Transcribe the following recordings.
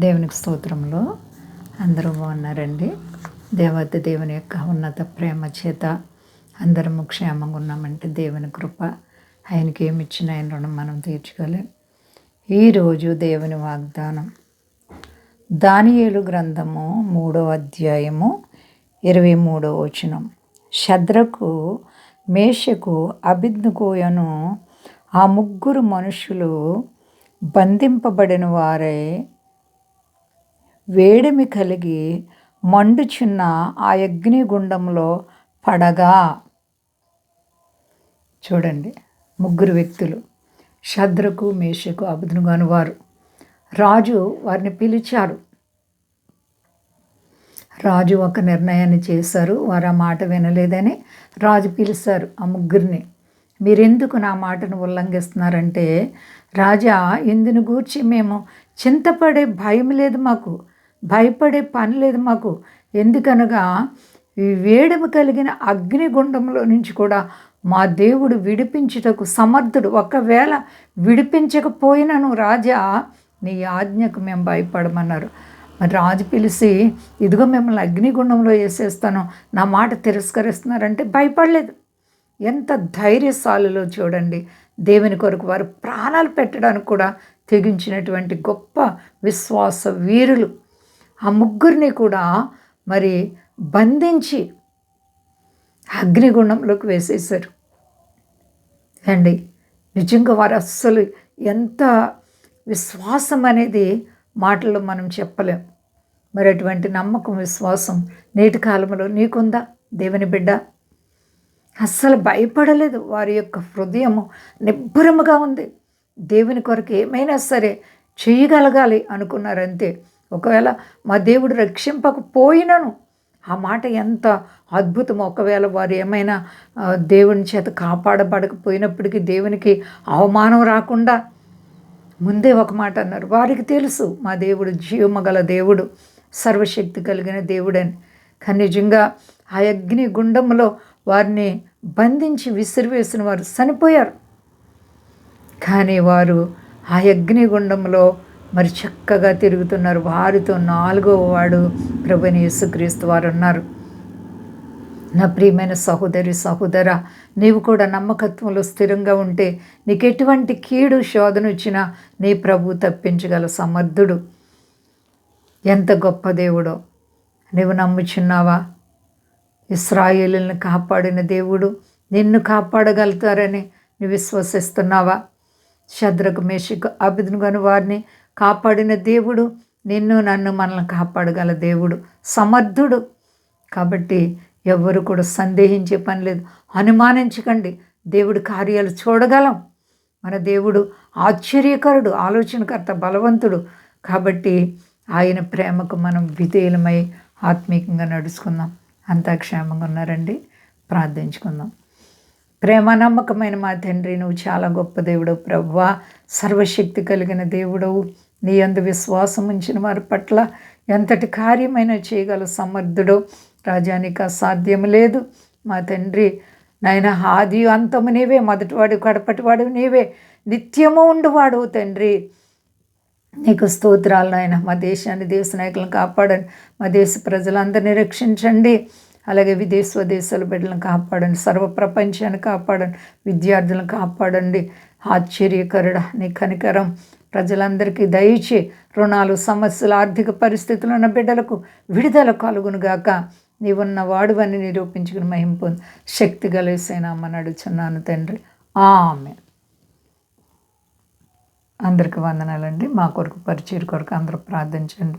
దేవునికి స్తోత్రంలో అందరూ బాగున్నారండి? దేవత దేవుని యొక్క ఉన్నత ప్రేమ చేత అందరము క్షేమంగా ఉన్నామంటే దేవుని కృప ఆయనకి ఏమి ఇచ్చిన ఆయన రుణం మనం తీర్చుకోలేం. ఈరోజు దేవుని వాగ్దానం. దానియేలు గ్రంథము మూడో అధ్యాయము ఇరవై మూడో వచనం. శద్రకు మేషకు అభిజ్ఞకోయను ఆ ముగ్గురు మనుషులు బంధింపబడిన వారై వేడిమి కలిగి మండుచున్న ఆ అగ్నిగుండంలో పడగా. చూడండి ముగ్గురు వ్యక్తులు శద్రకు మేషకు అబుధునుగాను వారు. రాజు వారిని పిలిచారు రాజు ఒక నిర్ణయాన్ని చేశారు. వారు ఆ మాట వినలేదని రాజు పిలిచారు ఆ ముగ్గురిని. మీరెందుకు నా మాటను ఉల్లంఘిస్తున్నారంటే రాజా ఇందుని గూర్చి మేము చింతపడే భయం లేదు మాకు. భయపడే పని లేదు మాకు. ఎందుకనగా ఈ వేడము కలిగిన అగ్నిగుండంలో నుంచి కూడా మా దేవుడు విడిపించుటకు సమర్థుడు. ఒకవేళ విడిపించకపోయినను రాజా నీ ఆజ్ఞకు మేము భయపడమన్నారు. మరి రాజు పిలిచి ఇదిగో మిమ్మల్ని అగ్నిగుండంలో వేసేస్తాను. నా మాట తిరస్కరిస్తున్నారంటే భయపడలేదు. ఎంత ధైర్యశాలులో చూడండి. దేవుని కొరకు వారు ప్రాణాలు పెట్టడానికి కూడా తెగించినటువంటి గొప్ప విశ్వాస వీరులు. ఆ ముగ్గురిని కూడా మరి బంధించి అగ్నిగుండంలోకి వేసేశారు. అండి నిజంగా వారు అస్సలు ఎంత విశ్వాసం అనేది మాటల్లో మనం చెప్పలేం. మరి అటువంటి నమ్మకం విశ్వాసం నేటి కాలంలో నీకుందా? దేవుని బిడ్డ అస్సలు భయపడలేదు. వారి యొక్క హృదయము నిబ్బరముగా ఉంది. దేవుని కొరకు ఏమైనా సరే చేయగలగాలి అనుకున్నారంతే. ఒకవేళ మా దేవుడు రక్షింపకపోయినను ఆ మాట ఎంత అద్భుతం ఒకవేళ వారు ఏమైనా దేవుని చేత కాపాడబడకపోయినప్పటికీ దేవునికి అవమానం రాకుండా ముందే ఒక మాట అన్నారు. వారికి తెలుసు మా దేవుడు జీవమగల దేవుడు సర్వశక్తి కలిగిన దేవుడని. కానీ నిజంగా ఆ అగ్ని గుండంలో వారిని బంధించి విసిరివేసిన వారు చనిపోయారు. కానీ వారు ఆ అగ్నిగుండంలో మరి చక్కగా తిరుగుతున్నారు. వారితో నాలుగవ వాడు ప్రభుని యేసుక్రీస్తు వారు ఉన్నారు నా ప్రియమైన సహోదరి సహోదర నీవు కూడా నమ్మకత్వంలో స్థిరంగా ఉంటే నీకు ఎటువంటి కీడు శోధన వచ్చినా నీ ప్రభు తప్పించగల సమర్థుడు. ఎంత గొప్ప దేవుడో. నీవు నమ్ముచున్నావా? ఇస్రాయేలుని కాపాడిన దేవుడు నిన్ను కాపాడగలుగుతారని నువ్వు విశ్వసిస్తున్నావా? శద్రకు మేషకు అభిదునుగను వారిని కాపాడిన దేవుడు నిన్ను నన్ను మనల్ని కాపాడగల దేవుడు సమర్థుడు. కాబట్టి ఎవ్వరు కూడా సందేహించే పని లేదు. అనుమానించకండి. దేవుడి కార్యాలు చూడగలం. మన దేవుడు ఆశ్చర్యకరుడు ఆలోచనకర్త బలవంతుడు. కాబట్టి ఆయన ప్రేమకు మనం విధేయులమై ఆత్మీయంగా నడుచుకుందాం. అంతా క్షేమంగా ఉన్నారండి. ప్రార్థించుకుందాం. ప్రేమ నమ్మకమైన మా తండ్రి నువ్వు చాలా గొప్ప దేవుడు ప్రవ్వా సర్వశక్తి కలిగిన దేవుడవు. నీ అందు విశ్వాసం ఉంచిన వారి పట్ల ఎంతటి కార్యమైన చేయగల సమర్థుడో. రాజానికి అసాధ్యం లేదు. మా తండ్రి నాయన ఆది అంతము నీవే. మొదటివాడు కడపటివాడు నీవే. నిత్యము ఉండువాడు తండ్రి. నీకు స్తోత్రాలు నాయన. మా దేశాన్ని దేశ నాయకులను కాపాడండి. మా దేశ ప్రజలందరినీ రక్షించండి. అలాగే విదేశ దేశాల బిడ్డలను కాపాడండి. సర్వ ప్రపంచాన్ని కాపాడండి. విద్యార్థులను కాపాడండి. ఆశ్చర్యకరుడ నీ కనికరం. ప్రజలందరికీ దయచే రుణాలు సమస్యలు ఆర్థిక పరిస్థితులు ఉన్న బిడ్డలకు విడుదల కలుగునుగాక నీవున్న వాడువని నిరూపించుకుని మహిం పొంది. శక్తి కలిసేనామని అడుగుచున్నాను తండ్రి. ఆమె అందరికి వందనాలండి. మా కొరకు పరిచయం కొరకు అందరూ ప్రార్థించండి.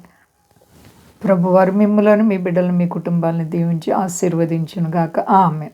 ప్రభువారు మిమ్మల్ని మీ బిడ్డలను మీ కుటుంబాలను దీవించి ఆశీర్వదించును గాక. ఆమె